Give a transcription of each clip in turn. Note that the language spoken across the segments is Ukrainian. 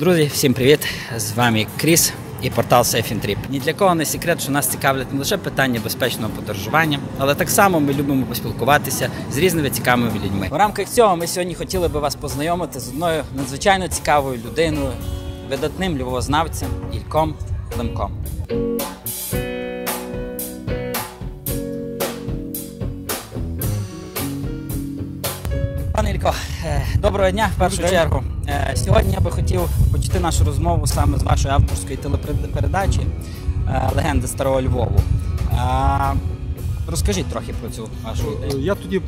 Друзі, всім привіт! З вами Кріс і портал SafeInTrip. Ні для кого не секрет, що нас цікавлять не лише питання безпечного подорожування, але так само ми любимо поспілкуватися з різними цікавими людьми. У рамках цього ми сьогодні хотіли би вас познайомити з одною надзвичайно цікавою людиною, видатним львовознавцем Ільком Лемком. Пане Ілько, е, доброго дня в першу чергу. Е, Сьогодні я би хотів почати нашу розмову саме з вашої авторської телепередачі е, Легенди Старого Львову. Е, Розкажіть трохи про цю вашу ідею. Я тоді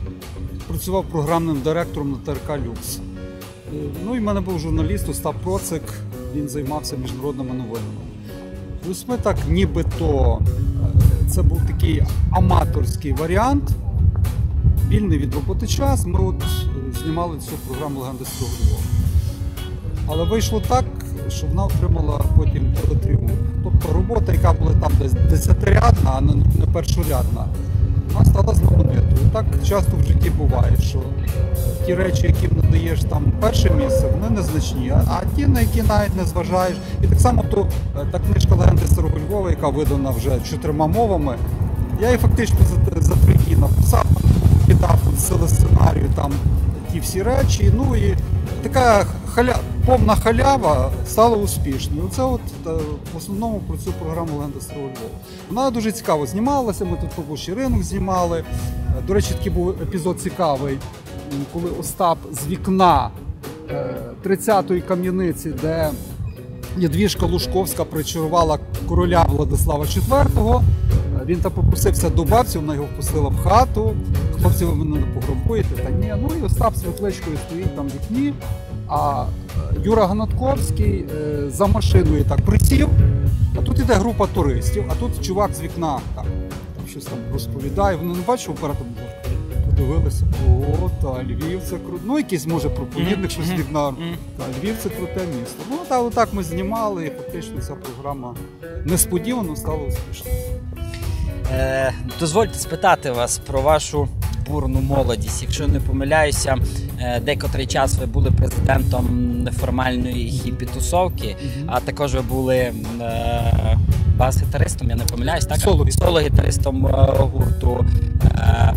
працював програмним директором на ТРК Люкс. Ну і в мене був журналіст Остап Процик, він займався міжнародними новинами. Ось ми так нібито це був такий аматорський варіант, вільний від роботи час. Ми от знімали цю програму Легенди цього Львова. Але вийшло так, що вона отримала потім телетріумф. Тобто робота, яка була там десь десятирядна, а не, першорядна, вона стала знаменитою. Так часто в житті буває, що ті речі, яким надаєш там перше місце, вони незначні, а, ті, на які навіть не зважаєш. І так само то е, та книжка Легенди Старого Львова, яка видана вже чотирма мовами, я її фактично за, три дні написав, кидав сили сценарію там ті всі речі. Ну і така халя... повна халява стала успішною. Це от е, в основному про цю програму Легенда Старого Львова. Вона дуже цікаво знімалася. Ми тут побувший ринок знімали. Е, До речі, такий був епізод цікавий, коли Остап з вікна е, 30-ї кам'яниці, де Ядвіжка Лужковська причарувала короля Владислава IV. Він там попросився до бабці, вона його впустила в хату. Хлопці, ви мене не пограбуєте. Та ні. Ну і Остап з Ветличкою стоїть там в вікні. А е, Юра Ганатковський е, за машиною так присів. А тут іде група туристів, а тут чувак з вікна там, там щось там розповідає. Вони не бачив оператор подивилися. О, та Львів це круто. Ну, якийсь може проповідник щось з вікна. Та, Львів це круте місто. Ну та отак ми знімали, і фактично ця програма несподівано стала успішною. Е, Дозвольте спитати вас про вашу бурну молодість. Якщо не помиляюся, е, декотрий час ви були президентом неформальної хіпі-тусовки, а також ви були е, бас-гітаристом, я не помиляюсь, так? Соло-гітаристом. Е, гурту е,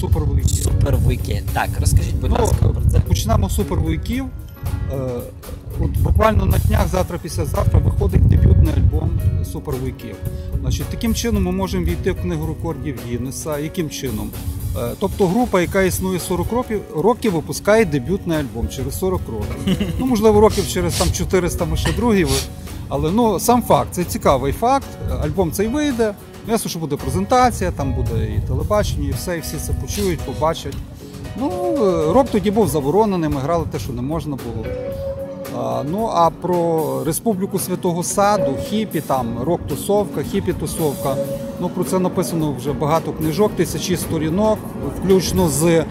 Супер. Супервуйки. Так, розкажіть, будь Ну, ласка, про це. Почнемо з супер вуйків. Е, От буквально на днях, завтра, післязавтра, виходить дебютний альбом Супер Вуйків. Значить, таким чином ми можемо війти в книгу рекордів Гіннеса. Яким чином? Е, Тобто група, яка існує 40 років, років випускає дебютний альбом через 40 років. Ну, можливо, років через там 400 ми ще другий. Але ну, сам факт, це цікавий факт. Альбом цей вийде. Ну, Ясно, що буде презентація, там буде і телебачення, і все, і всі це почують, побачать. Ну, е, рок тоді був заборонений, ми грали те, що не можна було. Ну а про Республіку Святого Саду, хіпі, там рок-тусовка, хіпі-тусовка. Ну про це написано вже багато книжок, тисячі сторінок, включно з е,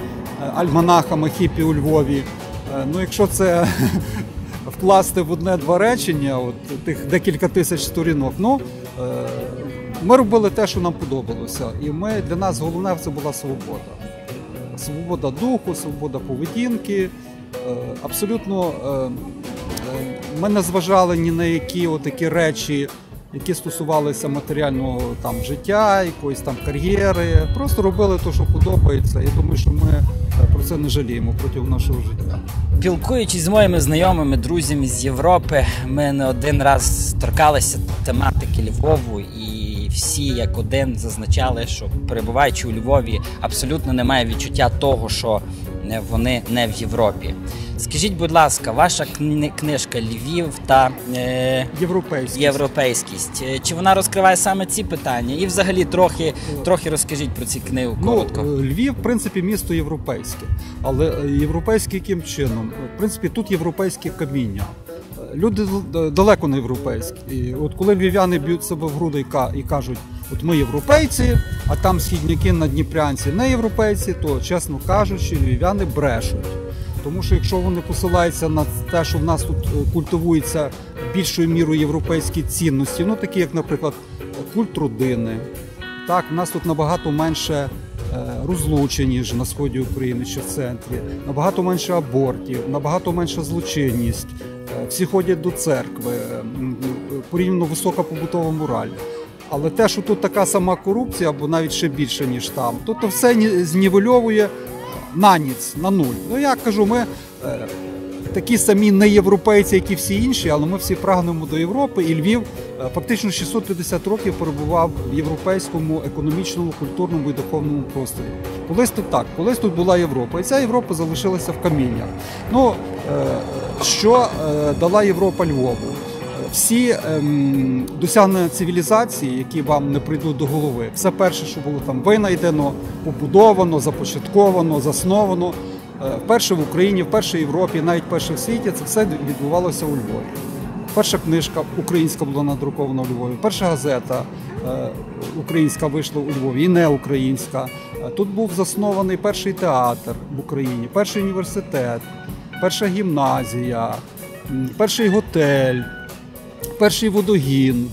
альманахами хіпі у Львові. Е, Ну, якщо це вкласти в одне-два речення, от тих декілька тисяч сторінок, ну е, ми робили те, що нам подобалося. І ми для нас головне це була свобода свобода духу, свобода поведінки. Абсолютно ми не зважали ні на які такі речі, які стосувалися матеріального там життя, якоїсь там кар'єри. Просто робили те, що подобається. Я думаю, що ми е, про це не жаліємо протягом нашого життя. Спілкуючись з моїми знайомими, друзями з Європи, ми не один раз торкалися тематики Львову, і всі як один зазначали, що перебуваючи у Львові, абсолютно немає відчуття того, що вони не в Європі. Скажіть, будь ласка, ваша кни- книжка Львів та е, європейськість. європейськість. е, Чи вона розкриває саме ці питання? І взагалі трохи, трохи розкажіть про ці книгу Ну, коротко. Ну, Львів, в принципі, місто європейське. Але е, європейське яким чином? В принципі, тут європейське каміння. Люди далеко не європейські. І от коли львів'яни б'ють себе в груди і кажуть, от ми європейці, а там східняки на Дніпрянці не європейці, то чесно кажучи, львів'яни брешуть. Тому що якщо вони посилаються на те, що в нас тут е, культивується більшою мірою європейські цінності, ну такі як, наприклад, культ родини. Так, в нас тут набагато менше розлучені ж на сході України чи в центрі, набагато менше абортів, набагато менша злочинність. Е, Всі ходять до церкви, порівняно висока побутова мораль. Але те, що тут така сама корупція, або навіть ще більше, ніж там, то, то все знівельовує на ніц, на нуль. Ну я кажу, ми е, такі самі не європейці, як і всі інші, але ми всі прагнемо до Європи, і Львів е, фактично 650 років перебував в європейському економічному, культурному і духовному просторі. Колись тут так, колись тут була Європа, і ця Європа залишилася в каміннях. Ну е, що е, дала Європа Львову? Всі ем, досягнення цивілізації, які вам не прийдуть до голови, все перше, що було там винайдено, побудовано, започатковано, засновано. Е, Вперше в Україні, вперше в Європі, навіть вперше в світі, це все відбувалося у Львові. Перша книжка українська була надрукована у Львові. Перша газета е, українська вийшла у Львові, і не українська. Е, Тут був заснований перший театр в Україні, перший університет, перша гімназія, перший готель, перший водогін,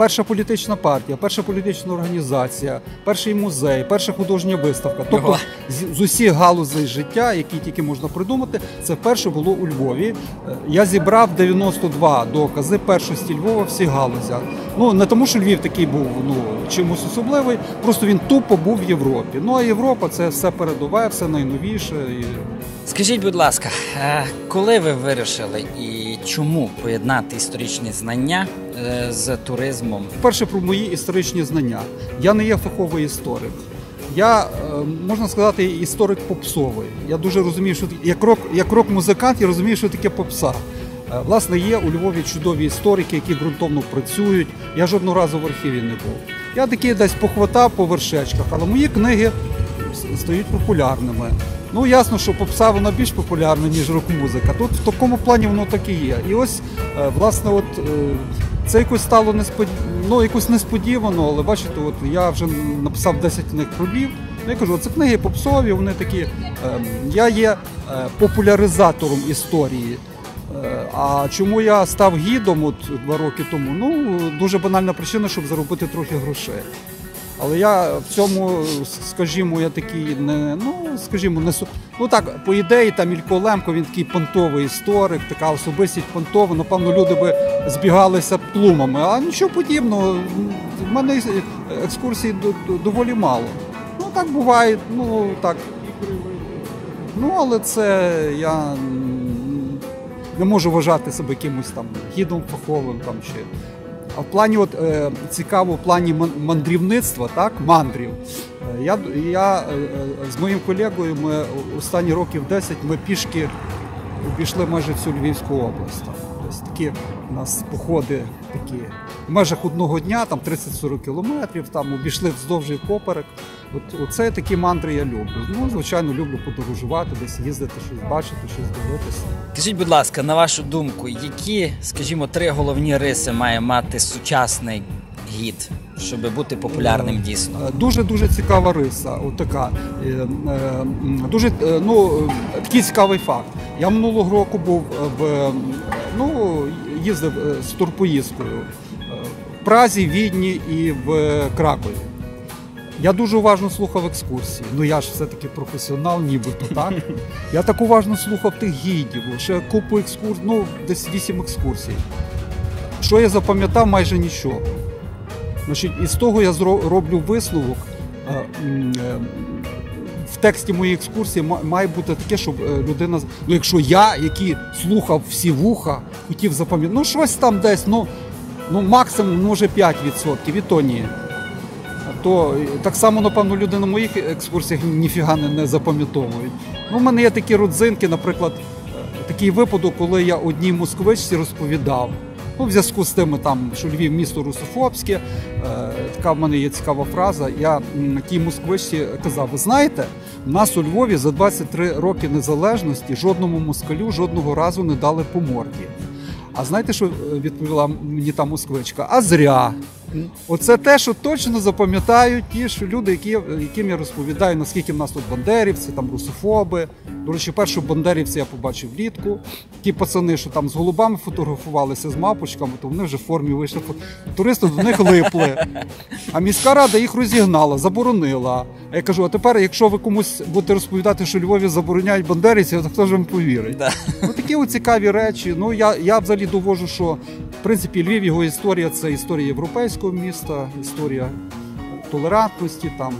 перша політична партія, перша політична організація, перший музей, перша художня виставка. Тобто з, з усіх галузей життя, які тільки можна придумати, це вперше було у Львові. Е, Я зібрав 92 докази першості Львова всіх галузях. Ну не тому, що Львів такий був ну чимось особливий, просто він тупо був в Європі. Ну а Європа це все передове, все найновіше. І... Скажіть, будь ласка, е, коли ви вирішили і чому поєднати історичні знання е, з туризмом? Перше про мої історичні знання. Я не є фаховий історик. Я, е, можна сказати, історик попсовий. Я дуже розумію, що як рок, як рок-музикант, я розумію, що таке попса. Власне, є у Львові чудові історики, які ґрунтовно працюють. Я жодного разу в архіві не був. Я такий десь похватав по вершечках, але мої книги стають популярними. Ну, ясно, що попса вона більш популярна, ніж рок-музика. Тут в такому плані воно так і є. І ось, е, власне, от е, це якось стало неспод... ну, якось несподівано, але бачите, от я вже написав 10 книг про Львів. Ну, я кажу, це книги попсові, вони такі. е, я є е, популяризатором історії. А чому я став гідом от два роки тому? Ну, дуже банальна причина, щоб заробити трохи грошей. Але я в цьому, скажімо, я такий не ну, скажімо, не ну так, по ідеї, там Ілько Лемко, він такий понтовий історик, така особистість понтова. Напевно, люди би збігалися плумами, а нічого подібного. В мене екскурсій до- до- доволі мало. Ну так буває, ну так. Ну, але це я не можу вважати себе якимось там гідом фаховим там чи. А в плані, от е, цікаво, в плані ман- мандрівництва, так, мандрів. Е, я, я е, з моїм колегою ми останні років 10 ми пішки обійшли майже всю Львівську область. Тобто такі у нас походи такі в межах одного дня, там 30-40 кілометрів, там обійшли вздовж і поперек. От, оце такі мандри я люблю. Ну, звичайно, люблю подорожувати, десь їздити, щось бачити, щось дивитися. Скажіть, будь ласка, на вашу думку, які, скажімо, три головні риси має мати сучасний гід, щоб бути популярним дійсно? Е, Дуже дуже цікава риса. От така. Е, е, Дуже ну, такий цікавий факт. Я минулого року був в ну, їздив з турпоїздкою в Празі, Відні і в Кракові. Я дуже уважно слухав екскурсії. Ну я ж все-таки професіонал, нібито так. Я так уважно слухав тих гідів, ще купу екскурсій, ну десь вісім екскурсій. Що я запам'ятав, майже нічого. Значить, із того я зро- роблю висновок. е, е, В тексті моєї екскурсії має бути таке, щоб е, людина. Ну, якщо я, який слухав всі вуха, хотів запам'ятати, ну щось там десь, ну, ну максимум, може 5%, і то ні. То так само, напевно, люди на моїх екскурсіях ніфіга не, запам'ятовують. Ну, у мене є такі родзинки, наприклад, такий випадок, коли я одній москвичці розповідав. Ну, в зв'язку з тими, там, що Львів місто русофобське, е, така в мене є цікава фраза. Я на тій москвичці казав: ви знаєте, у нас у Львові за 23 роки незалежності жодному москалю жодного разу не дали по морді. А знаєте, що е, відповіла мені та москвичка? А зря. Оце те, що точно запам'ятають ті, що люди, які, яким я розповідаю, наскільки в нас тут бандерівці, там русофоби. До речі, першу бандерівці я побачив влітку. Ті пацани, що там з голубами фотографувалися, з мапочками, то вони вже в формі вийшли. Туристи до них липли. А міська рада їх розігнала, заборонила. А я кажу: а тепер, якщо ви комусь будете розповідати, що Львові забороняють бандерівців, то хто ж вам повірить? Да. Ну такі цікаві речі. Ну я, я взагалі довожу, що в принципі Львів його історія це історія європейського міста, історія толерантності, там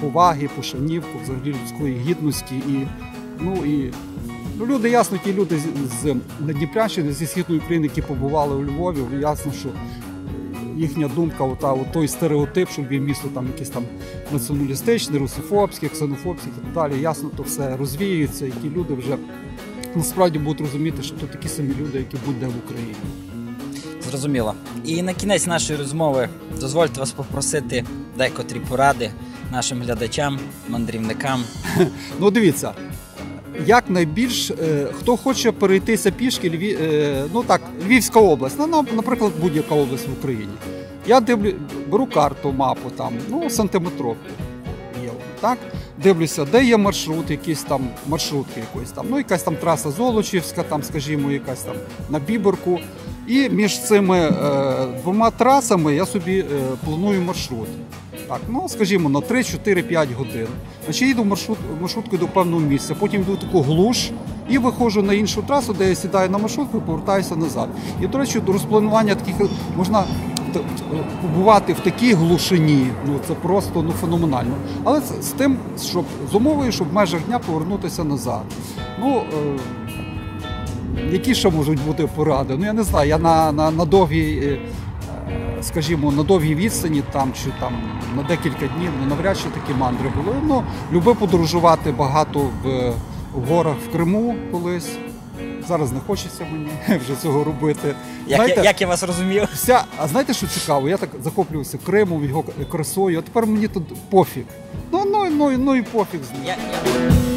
поваги, пошанівку, взагалі людської гідності і ну і. Ну, люди, ясно, ті люди з, Надніпрянщини, зі східної України, які побували у Львові, ясно, що їхня думка, ота, от той стереотип, що Львів місто там якийсь там націоналістичне, русофобське, ксенофобське і так далі. Ясно, то все розвіюється, і ті люди вже насправді будуть розуміти, що то такі самі люди, які будь-де в Україні. Зрозуміло. І на кінець нашої розмови дозвольте вас попросити декотрі поради нашим глядачам, мандрівникам. Ну, дивіться, як найбільш е, хто хоче перейтися пішки, Львів, е, ну так, Львівська область, ну, наприклад, будь-яка область в Україні. Я дивлю, беру карту, мапу там, ну, сантиметровку є, так? Дивлюся, де є маршрут, якісь там маршрутки якоїсь там, ну, якась там траса Золочівська, там, скажімо, якась там на Біберку. І між цими е, двома трасами я собі е, планую маршрут. Так, ну скажімо, на 3, 4, 5 годин. Значить, їду маршрут, маршруткою до певного місця, потім йду таку глуш і виходжу на іншу трасу, де я сідаю на маршрутку і повертаюся назад. І, до речі, до розпланування таких можна т- побувати в такій глушині. Ну це просто ну, феноменально. Але це з тим, щоб з умовою, щоб в межах дня повернутися назад. Ну, е, які ще можуть бути поради? Ну я не знаю. Я на, на, на довгій, е, е, скажімо, на довгій відстані там чи там на декілька днів, ну навряд чи такі мандри були. Ну, любив подорожувати багато в, в горах в Криму колись. Зараз не хочеться мені вже цього робити. Як, Знаєте, я, як я вас розумів? Вся, а знаєте, що цікаво? Я так захоплювався Кримом, його красою, а тепер мені тут пофіг. Ну, ну, ну, ну і пофіг з ним. Я, я...